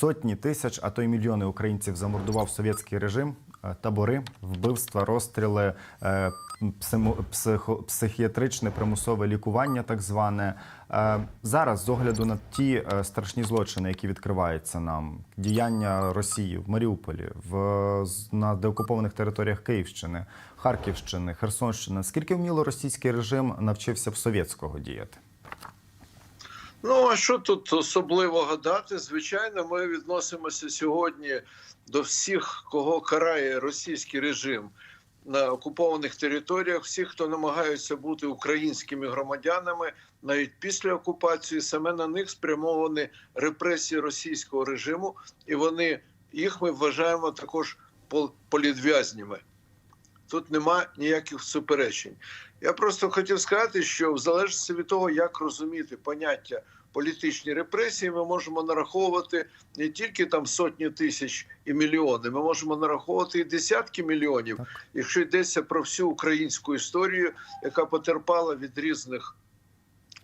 Сотні тисяч, а то й мільйони українців замордував совєтський режим, е, табори, вбивства, розстріли, е, психіатричне примусове лікування, так зване. Е, Зараз, з огляду на ті страшні злочини, які відкриваються нам, діяння Росії в Маріуполі, в на деокупованих територіях Київщини, Харківщини, Херсонщини, скільки вміло російський режим навчився б совєтського діяти? Ну а що тут особливо гадати? Звичайно, ми відносимося сьогодні до всіх, кого карає російський режим на окупованих територіях, всіх, хто намагаються бути українськими громадянами, навіть після окупації, саме на них спрямовані репресії російського режиму, і вони їх ми вважаємо також пол- політв'язнями. Тут нема ніяких суперечень. Я просто хотів сказати, що в залежності від того, як розуміти поняття політичні репресії, ми можемо нараховувати не тільки там сотні тисяч і мільйони, ми можемо нараховувати і десятки мільйонів, Так. якщо йдеться про всю українську історію, яка потерпала від різних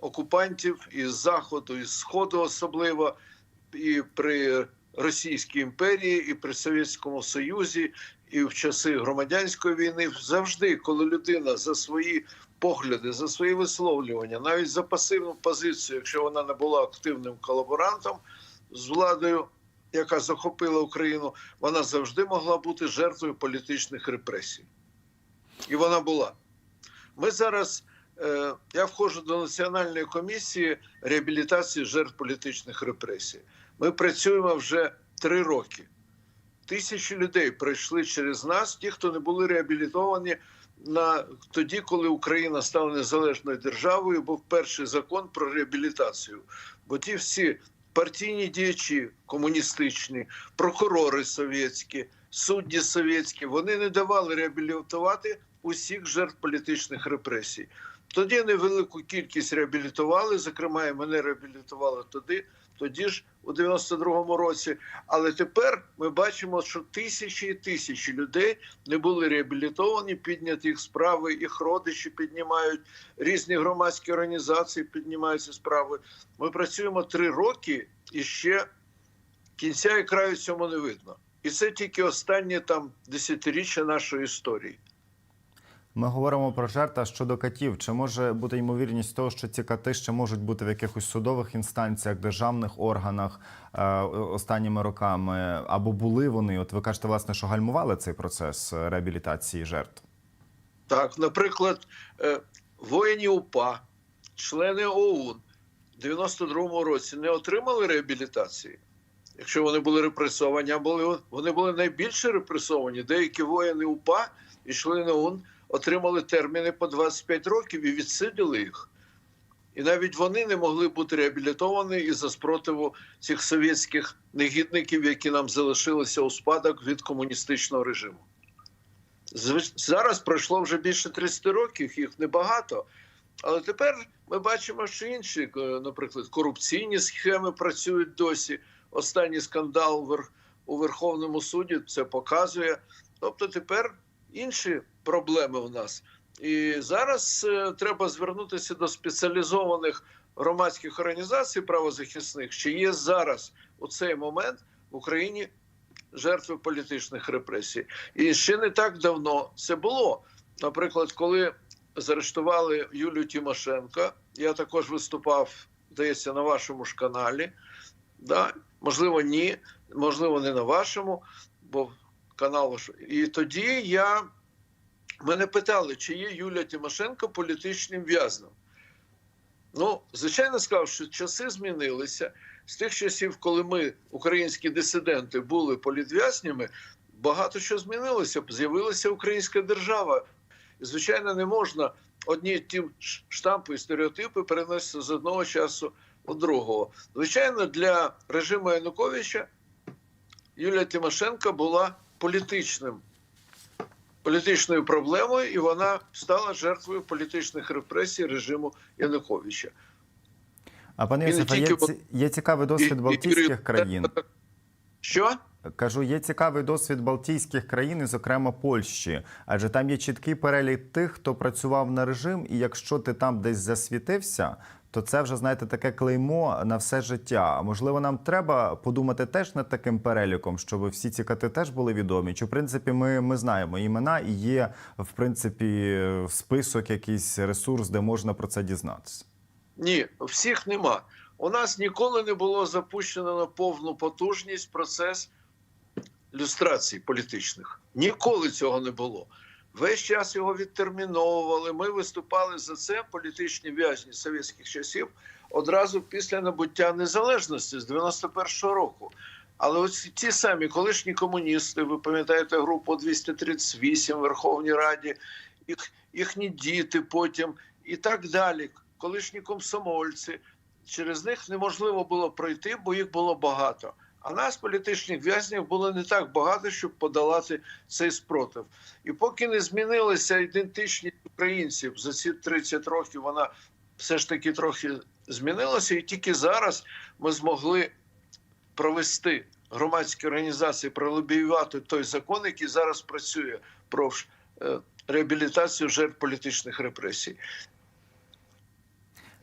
окупантів із заходу, із сходу, особливо і при Російській імперії, і при Совєтському Союзі, і в часи громадянської війни завжди, коли людина за свої погляди, за свої висловлювання, навіть за пасивну позицію, якщо вона не була активним колаборантом з владою, яка захопила Україну, вона завжди могла бути жертвою політичних репресій. І вона була. Ми зараз. е, Я входжу до національної комісії реабілітації жертв політичних репресій. Ми працюємо вже три роки. Тисячі людей пройшли через нас, ті, хто не були реабілітовані на тоді, коли Україна стала незалежною державою, був перший закон про реабілітацію. Бо ті всі партійні діячі комуністичні, прокурори совєтські, судді совєтські, вони не давали реабілітувати усіх жертв політичних репресій. Тоді невелику кількість реабілітували, зокрема, і мене реабілітували тоді, тоді ж у 92-му році. Але тепер ми бачимо, що тисячі і тисячі людей не були реабілітовані, підняті їх справи, їх родичі піднімають, різні громадські організації піднімають ці справи. Ми працюємо три роки і ще кінця і краю цьому не видно. І це тільки останнє там десятиріччя нашої історії. Ми говоримо про жертв щодо катів. Чи може бути ймовірність того, що ці кати ще можуть бути в якихось судових інстанціях, державних органах е, останніми роками? Або були вони? От ви кажете, власне, що гальмували цей процес реабілітації жертв? Так, наприклад, е, воїні УПА, члени ОУН в 92-му році не отримали реабілітації, якщо вони були репресовані, а були, вони були найбільше репресовані. Деякі воїни УПА і члени ОУН отримали терміни по 25 років і відсиділи їх. І навіть вони не могли бути реабілітовані із-за спротиву цих совєтських негідників, які нам залишилися у спадок від комуністичного режиму. Зараз пройшло вже більше 30 років, їх небагато. Але тепер ми бачимо, що інші, е, наприклад, корупційні схеми працюють досі. Останній скандал у Верховному суді це показує. Тобто тепер інші проблеми у нас. І зараз е, треба звернутися до спеціалізованих громадських організацій правозахисних, чи є зараз у цей момент в Україні жертви політичних репресій. І ще не так давно це було. Наприклад, коли заарештували Юлію Тимошенко, я також виступав, здається, на вашому ж каналі. Да? Можливо, ні, можливо, не на вашому, бо канал. І тоді я мене питали, чи є Юлія Тимошенко політичним в'язнем. Ну, звичайно, сказав, що часи змінилися. З тих часів, коли ми, українські дисиденти, були політв'язнями, багато що змінилося. З'явилася українська держава. І, звичайно, не можна одні ті штампи і стереотипи переносити з одного часу у другого. Звичайно, для режиму Януковича Юлія Тимошенко була політичним. Політичною проблемою, і вона стала жертвою політичних репресій режиму Януковича. А пане Йосифе, є, ці- є цікавий досвід І- і- Балтійських країн. Що? Кажу, є цікавий досвід Балтійських країн, і, зокрема Польщі, адже там є чіткий перелік тих, хто працював на режим, і якщо ти там десь засвітився, то це вже знаєте таке клеймо на все життя. Можливо, нам треба подумати теж над таким переліком, щоб всі ці кати теж були відомі. Чи в принципі ми, ми знаємо імена і є в принципі список, якийсь ресурс, де можна про це дізнатися? Ні, всіх нема. У нас ніколи не було запущено на повну потужність процес люстрацій політичних. Ніколи цього не було. Весь час його відтерміновували. Ми виступали за це, політичні в'язні совєтських часів, одразу після набуття незалежності з 91-го року. Але ось ті самі колишні комуністи, ви пам'ятаєте групу 238 в Верховній Раді, їх, їхні діти потім і так далі. Колишні комсомольці. Через них неможливо було пройти, бо їх було багато. А нас, політичних в'язнів, було не так багато, щоб подолати цей спротив. І поки не змінилася ідентичність українців за ці 30 років, вона все ж таки трохи змінилася, і тільки зараз ми змогли провести громадські організації, пролобіювати той закон, який зараз працює про е, реабілітацію жертв політичних репресій.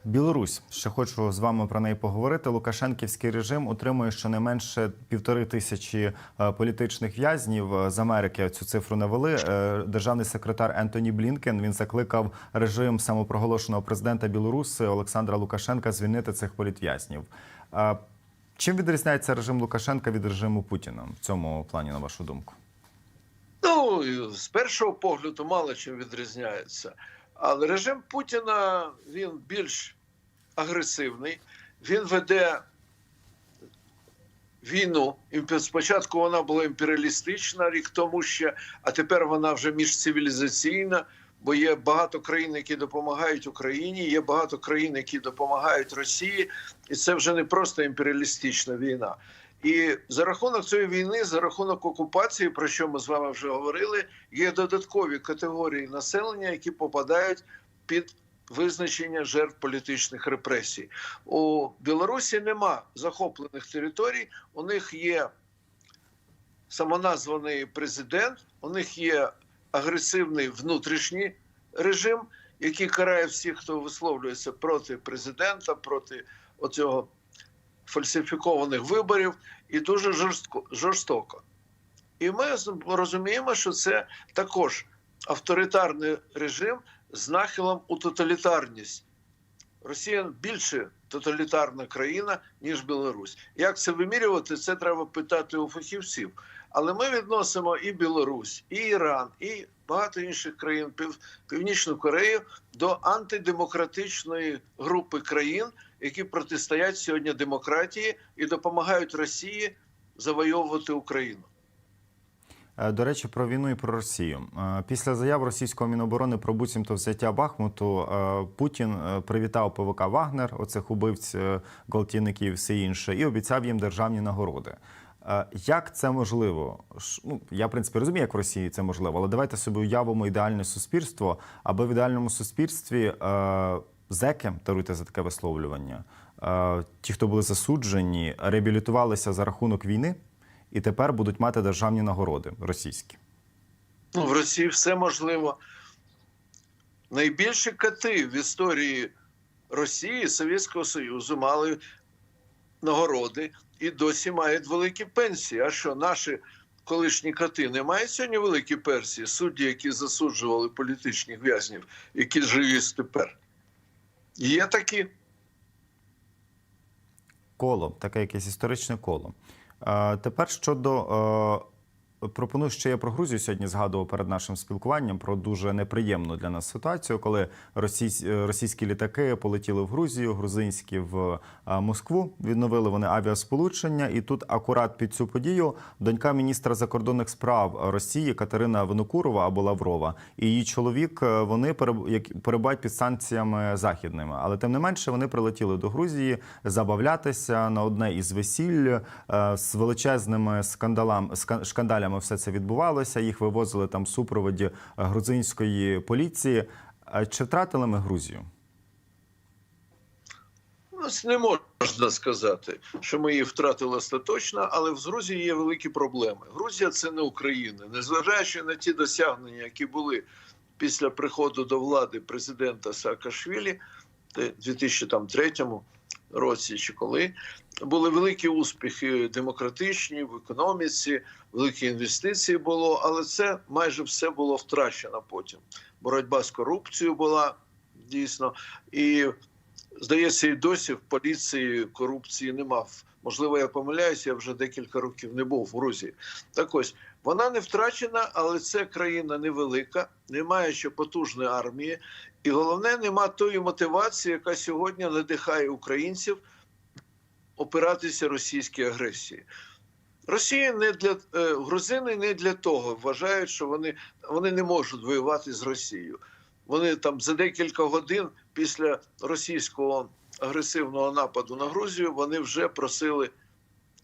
Білорусь ще хочу з вами про неї поговорити. Лукашенківський режим утримує щонайменше півтори тисячі е, політичних в'язнів Е, з Америки. Цю цифру навели. Е, Державний секретар Ентоні Блінкен він закликав режим самопроголошеного президента Білоруси Олександра Лукашенка звільнити цих політв'язнів. Чим відрізняється режим Лукашенка від режиму Путіна в цьому плані, на вашу думку? Ну, з першого погляду мало чим відрізняється. Але режим Путіна він більш агресивний, він веде війну. Спочатку вона була імперіалістична рік тому ще, а тепер вона вже міжцивілізаційна, бо є багато країн, які допомагають Україні, є багато країн, які допомагають Росії, і це вже не просто імперіалістична війна. І за рахунок цієї війни, за рахунок окупації, про що ми з вами вже говорили, є додаткові категорії населення, які попадають під визначення жертв політичних репресій. У Білорусі нема захоплених територій. У них є самоназваний президент, у них є агресивний внутрішній режим, який карає всіх, хто висловлюється проти президента, проти оцього фальсифікованих виборів, і дуже жорстко, жорстоко. І ми розуміємо, що це також авторитарний режим з нахилом у тоталітарність. Росія більше тоталітарна країна, ніж Білорусь. Як це вимірювати, це треба питати у фахівців. Але ми відносимо і Білорусь, і Іран, і багато інших країн, Пів, Північну Корею до антидемократичної групи країн, які протистоять сьогодні демократії і допомагають Росії завойовувати Україну. Е, До речі, про війну і про Росію. Е, Після заяв російського міноборони про буцімто взяття Бахмуту е, Путін привітав ПВК Вагнер, оцих убивць, е, і все інше, і обіцяв їм державні нагороди. Як це можливо? Ну, я в принципі розумію, як в Росії це можливо, але давайте собі уявимо ідеальне суспільство, аби в ідеальному суспільстві зеки, даруйте за таке висловлювання, е, ті, хто були засуджені, реабілітувалися за рахунок війни і тепер будуть мати державні нагороди російські. Ну, в Росії все можливо. Найбільші кати в історії Росії Совєтського Союзу мали нагороди і досі мають великі пенсії. А що наші колишні кати не мають сьогодні великі пенсії? Судді, які засуджували політичних в'язнів, які живі тепер. Є такі. Коло, таке якесь історичне коло. Е, тепер щодо. Пропоную ще я про Грузію сьогодні згадував перед нашим спілкуванням про дуже неприємну для нас ситуацію, коли російсь- російські літаки полетіли в Грузію, грузинські в е, Москву. Відновили вони авіасполучення. І тут акурат під цю подію донька міністра закордонних справ Росії Катерина Винокурова або Лаврова і її чоловік. е, Вони перебувають під санкціями західними, але тим не менше вони прилетіли до Грузії забавлятися на одне із весіль е, з величезними скандалами ска- шкандалями. Все це відбувалося. Їх вивозили там в супроводі е, грузинської поліції. Чи втратили ми Грузію? Не можна сказати, що ми її втратили остаточно, але в Грузії є великі проблеми. Грузія це не Україна, незважаючи на ті досягнення, які були після приходу до влади президента Саакашвілі, де- 2003 році чи коли. Були великі успіхи демократичні в економіці, великі інвестиції було, але це майже все було втрачено потім. Боротьба з корупцією була дійсно. І здається, і досі в поліції корупції нема. Можливо, я помиляюся, я вже декілька років не був в Грузії. Так ось вона не втрачена, але це країна невелика, немає ще потужної армії, і головне, нема тої мотивації, яка сьогодні надихає українців опиратися російській агресії. Росія не для е, грузини не для того вважають, що вони, вони не можуть воювати з Росією. Вони там за декілька годин після російського агресивного нападу на Грузію вони вже просили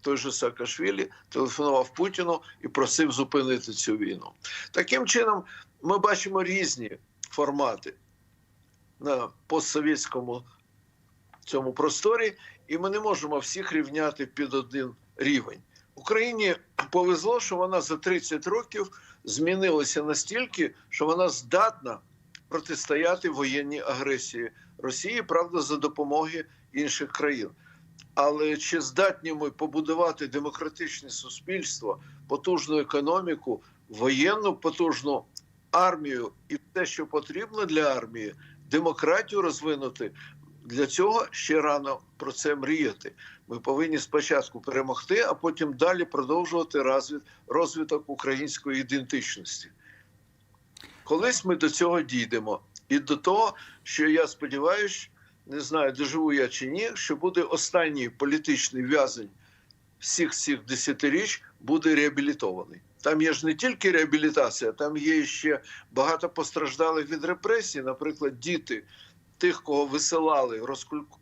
той же Саакашвілі, телефонував Путіну і просив зупинити цю війну. Таким чином, ми бачимо різні формати на постсовєтському цьому просторі, і ми не можемо всіх рівняти під один рівень. Україні повезло, що вона за 30 років змінилася настільки, що вона здатна протистояти воєнній агресії Росії, правда, за допомоги інших країн. Але чи здатні ми побудувати демократичне суспільство, потужну економіку, воєнну потужну армію і те, що потрібно для армії, демократію розвинути? Для цього ще рано про це мріяти. Ми повинні спочатку перемогти, а потім далі продовжувати розвит- розвиток української ідентичності. Колись ми до цього дійдемо. І до того, що я сподіваюся, не знаю, доживу я чи ні, що буде останній політичний в'язень всіх цих десятиріч буде реабілітований. Там є ж не тільки реабілітація, там є ще багато постраждалих від репресій, наприклад, діти. Тих, кого висилали,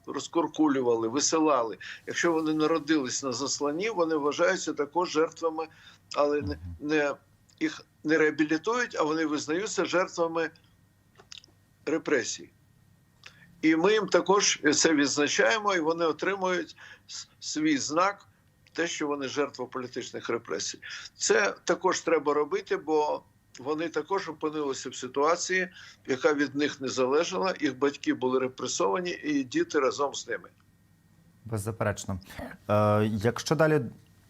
розкуркулювали, висилали. Якщо вони народились на засланні, вони вважаються також жертвами, але не, не їх не реабілітують, а вони визнаються жертвами репресій. І ми їм також це відзначаємо, і вони отримують свій знак, те, що вони жертва політичних репресій. Це також треба робити, бо вони також опинилися в ситуації, яка від них не залежала. Їх батьки були репресовані, і діти разом з ними. Беззаперечно. Е, якщо далі.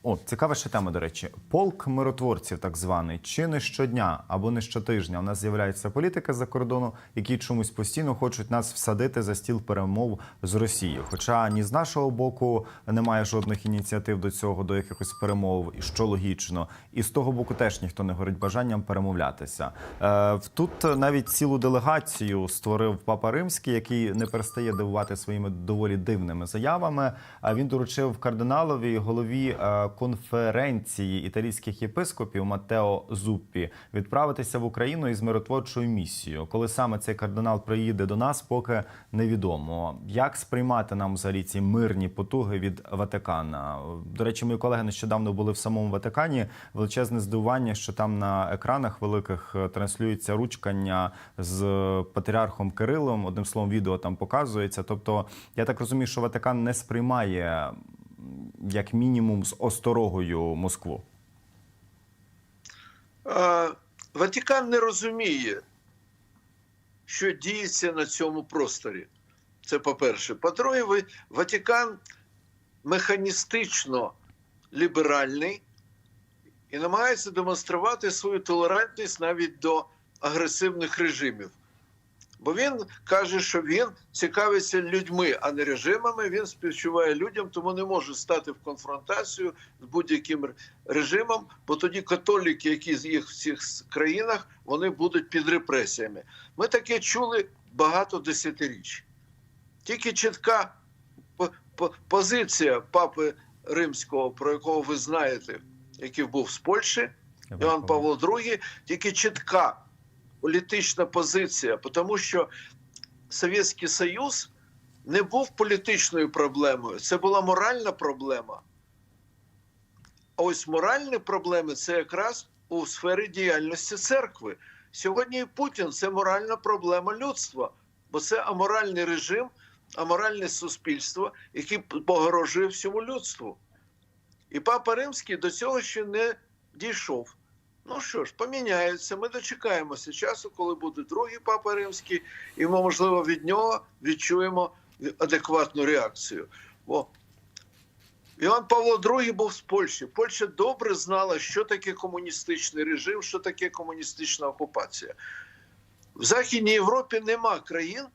О, цікава ще тема, до речі. Полк миротворців, так званий, чи не щодня або не щотижня у нас з'являється політика за кордону, які чомусь постійно хочуть нас всадити за стіл перемов з Росією. Хоча ні з нашого боку немає жодних ініціатив до цього, до якихось перемов, що логічно, і з того боку теж ніхто не горить бажанням перемовлятися. Е, тут навіть цілу делегацію створив Папа Римський, який не перестає дивувати своїми доволі дивними заявами. А він доручив кардиналові голові е, конференції італійських єпископів Матео Зуппі відправитися в Україну із миротворчою місією. Коли саме цей кардинал приїде до нас, поки невідомо. Як сприймати нам взагалі ці мирні потуги від Ватикана? До речі, мої колеги нещодавно були в самому Ватикані. Величезне здивування, що там на екранах великих е, транслюється ручкання з патріархом Кирилом. Одним словом, відео там показується. Тобто, я так розумію, що Ватикан не сприймає як мінімум з осторогою Москву. Е, Ватикан не розуміє, що діється на цьому просторі. Це по-перше. По-друге, Ватикан механістично ліберальний і намагається демонструвати свою толерантність навіть до агресивних режимів. Бо він каже, що він цікавиться людьми, а не режимами. Він співчуває людям, тому не може стати в конфронтацію з будь-яким режимом, бо тоді католіки, які з їх в цих країнах, вони будуть під репресіями. Ми таке чули багато десятиріч. Тільки чітка по- по- позиція папи римського, про якого ви знаєте, який був з Польщі, Іван Павло II, тільки чітка політична позиція, тому що Совєтський Союз не був політичною проблемою, це була моральна проблема. А ось моральні проблеми це якраз у сфері діяльності церкви. Сьогодні і Путін це моральна проблема людства, бо це аморальний режим, аморальне суспільство, яке погрожує всьому людству. І папа Римський до цього ще не дійшов. Ну що ж, поміняються. Ми дочекаємося часу, коли буде другий папа римський, і ми, можливо, від нього відчуємо адекватну реакцію. Бо Іван Павло II був з Польщі. Польща добре знала, що таке комуністичний режим, що таке комуністична окупація. В Західній Європі нема країн,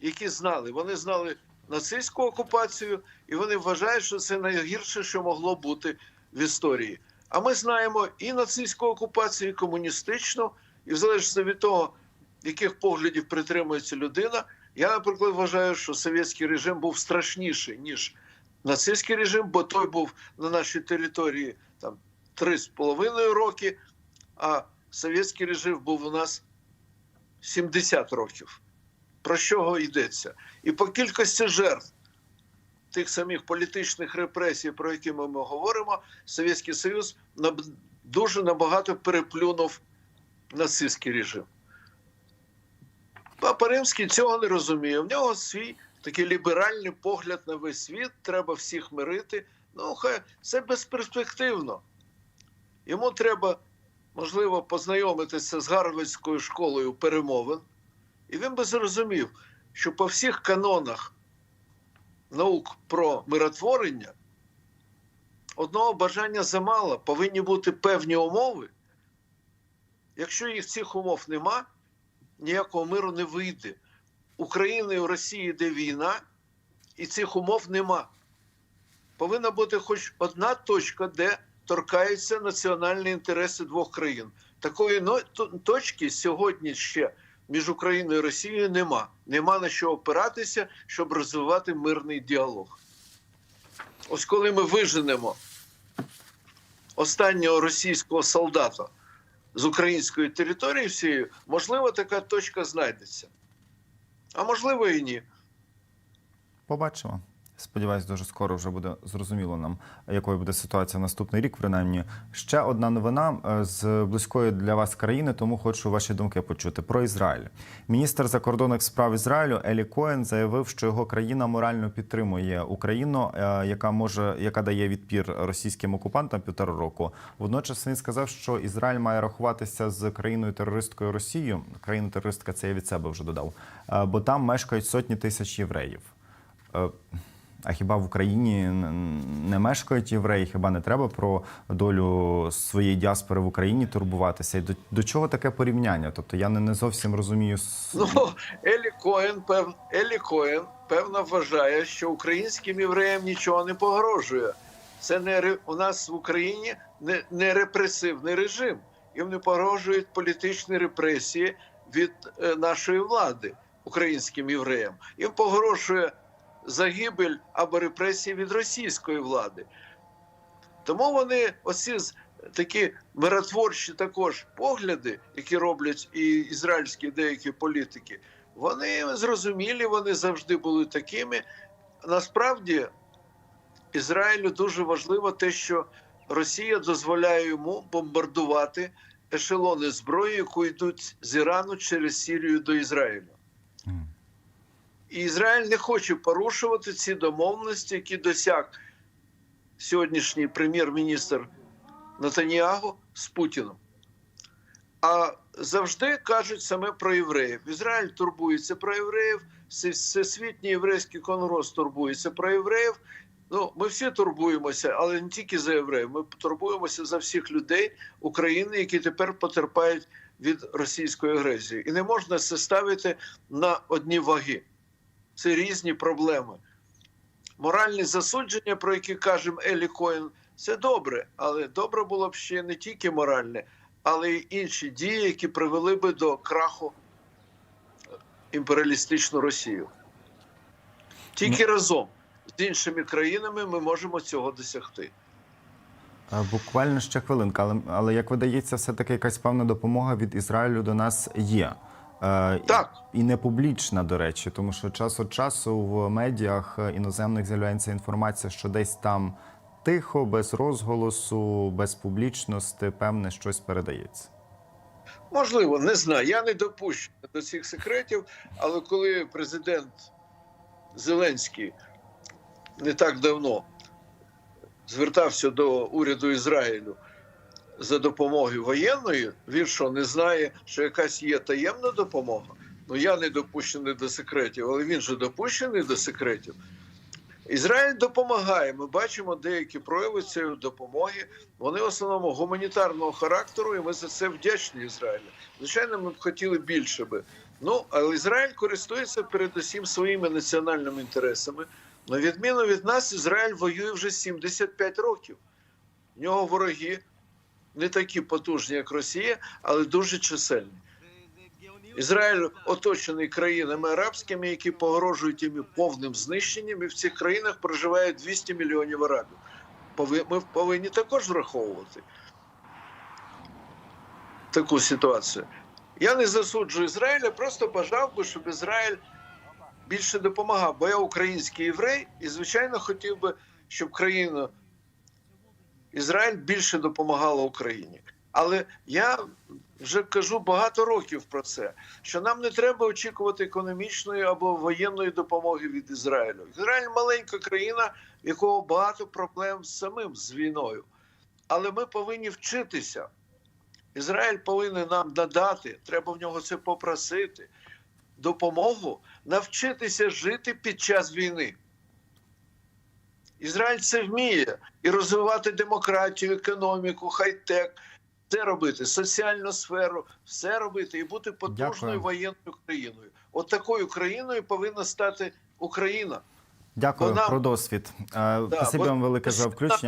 які знали. Вони знали нацистську окупацію, і вони вважають, що це найгірше, що могло бути в історії. А ми знаємо і нацистську окупацію, і комуністичну, і в залежності від того, яких поглядів притримується людина. Я, наприклад, вважаю, що совєтський режим був страшніший, ніж нацистський режим, бо той був на нашій території там три з половиною роки, а совєтський режим був у нас 70 років. Про що йдеться? І по кількості жертв тих самих політичних репресій, про які ми, ми говоримо, Совєтський Союз дуже набагато переплюнув нацистський режим. Папа Римський цього не розуміє. В нього свій такий ліберальний погляд на весь світ, треба всіх мирити. Ну, хай це безперспективно. Йому треба, можливо, познайомитися з Гарвардською школою перемовин, і він би зрозумів, що по всіх канонах наук про миротворення одного бажання замало, повинні бути певні умови. Якщо їх цих умов нема, ніякого миру не вийде. України і у Росії йде війна, і цих умов нема. Повинна бути хоч одна точка, де торкаються національні інтереси двох країн. Такої точки сьогодні ще між Україною і Росією нема. Нема на що опиратися, щоб розвивати мирний діалог. Ось коли ми виженемо останнього російського солдата з української території всієї, можливо, така точка знайдеться. А можливо і ні. Побачимо. Сподіваюсь, дуже скоро вже буде зрозуміло нам, якою буде ситуація наступний рік. Принаймні, ще одна новина е, з близької для вас країни, тому хочу ваші думки почути про Ізраїль. Міністр закордонних справ Ізраїлю Елі Коен заявив, що його країна морально підтримує Україну, е, яка може яка дає відпір російським окупантам півтора року. Водночас він сказав, що Ізраїль має рахуватися з країною терористкою Росією. Країна терористка це я від себе вже додав, е, бо там мешкають сотні тисяч євреїв. А хіба в Україні не мешкають євреї? Хіба не треба про долю своєї діаспори в Україні турбуватися? І до, до чого таке порівняння? Тобто я не, не зовсім розумію. Ну, Елі Коен, пев... Елі Коен, певно, вважає, що українським євреям нічого не погрожує. Це не у нас в Україні не, не репресивний режим. Їм не погрожують політичні репресії від е, нашої влади українським євреям. Їм погрожує загибель або репресії від російської влади. Тому вони оці такі миротворчі також погляди, які роблять і ізраїльські деякі політики, вони зрозумілі, вони завжди були такими. Насправді, Ізраїлю дуже важливо те, що Росія дозволяє йому бомбардувати ешелони зброї, яку йдуть з Ірану через Сірію до Ізраїлю. І Ізраїль не хоче порушувати ці домовленості, які досяг сьогоднішній прем'єр-міністр Натаніагу з Путіном. А завжди кажуть саме про євреїв. Ізраїль турбується про євреїв, Все- всесвітній єврейський конгрес турбується про євреїв. Ну, ми всі турбуємося, але не тільки за євреїв. Ми турбуємося за всіх людей України, які тепер потерпають від російської агресії. І не можна це ставити на одні ваги. Це різні проблеми. Моральні засудження, про які каже Елі Коін, це добре, але добре було б ще не тільки моральне, але й інші дії, які привели би до краху імперіалістичну Росію. Тільки разом з іншими країнами ми можемо цього досягти. Буквально ще хвилинка, але, але як видається, все-таки якась певна допомога від Ізраїлю до нас є. Е, Так. І не публічна, до речі, тому що час від часу в медіах іноземних з'являється інформація, що десь там тихо, без розголосу, без публічності, певне, щось передається. Можливо, не знаю. Я не допущений до цих секретів, але коли президент Зеленський не так давно звертався до уряду Ізраїлю за допомогою воєнної, він що не знає, що якась є таємна допомога. Ну я не допущений до секретів, але він же допущений до секретів. Ізраїль допомагає. Ми бачимо деякі прояви цієї допомоги. Вони в основному гуманітарного характеру, і ми за це вдячні Ізраїлю. Звичайно, ми б хотіли більше би. Ну, але Ізраїль користується передусім своїми національними інтересами. На відміну від нас, Ізраїль воює вже 75 років. В нього вороги не такі потужні, як Росія, але дуже чисельні. Ізраїль оточений країнами арабськими, які погрожують їм повним знищенням, і в цих країнах проживає 200 мільйонів арабів. Ми повинні також враховувати таку ситуацію. Я не засуджую Ізраїля, просто бажав би, щоб Ізраїль більше допомагав. Бо я український єврей, і звичайно хотів би, щоб країна Ізраїль більше допомагала Україні. Але я вже кажу багато років про це, що нам не треба очікувати економічної або воєнної допомоги від Ізраїлю. Ізраїль маленька країна, в якого багато проблем з самим з війною. Але ми повинні вчитися. Ізраїль повинен нам надати, треба в нього це попросити, допомогу навчитися жити під час війни. Ізраїль це вміє і розвивати демократію, економіку, хай-тек, все робити, соціальну сферу, все робити і бути потужною Дякую. воєнною країною. От такою країною повинна стати Україна. Дякую Вона- про досвід. Да, Спасибі бо- вам велике за включення.